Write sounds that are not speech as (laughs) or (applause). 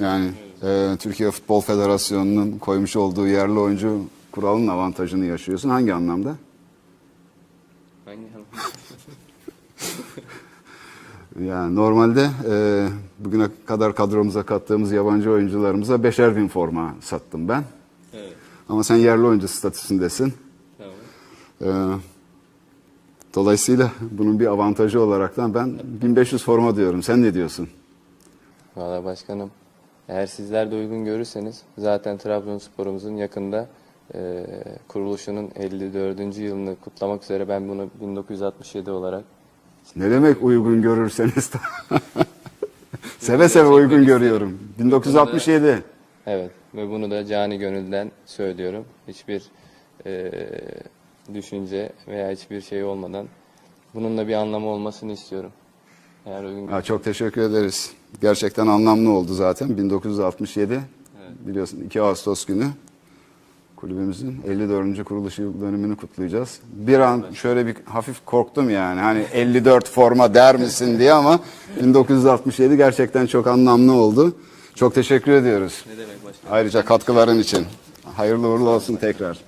Yani e, Türkiye Futbol Federasyonu'nun koymuş olduğu yerli oyuncu kuralının avantajını yaşıyorsun. Hangi anlamda? Hangi anlamda? (laughs) Yani normalde e, bugüne kadar kadromuza kattığımız yabancı oyuncularımıza beşer bin forma sattım ben. Evet. Ama sen yerli oyuncu statüsündesin. Tamam. E, dolayısıyla bunun bir avantajı olaraktan ben 1500 forma diyorum. Sen ne diyorsun? Valla başkanım eğer sizler de uygun görürseniz zaten Trabzonspor'umuzun yakında e, kuruluşunun 54. yılını kutlamak üzere ben bunu 1967 olarak Ne demek uygun görürseniz? (laughs) seve seve uygun görüyorum. 1967. evet ve bunu da cani gönülden söylüyorum. Hiçbir e, düşünce veya hiçbir şey olmadan bununla bir anlamı olmasını istiyorum. Eğer uygun ha, çok teşekkür ederiz. Gerçekten anlamlı oldu zaten. 1967 evet. biliyorsun 2 Ağustos günü kulübümüzün 54. kuruluş yıl dönümünü kutlayacağız. Bir an şöyle bir hafif korktum yani hani 54 forma der misin diye ama 1967 gerçekten çok anlamlı oldu. Çok teşekkür ediyoruz. Ne demek başkanım. Ayrıca katkıların için. Hayırlı uğurlu olsun tekrar.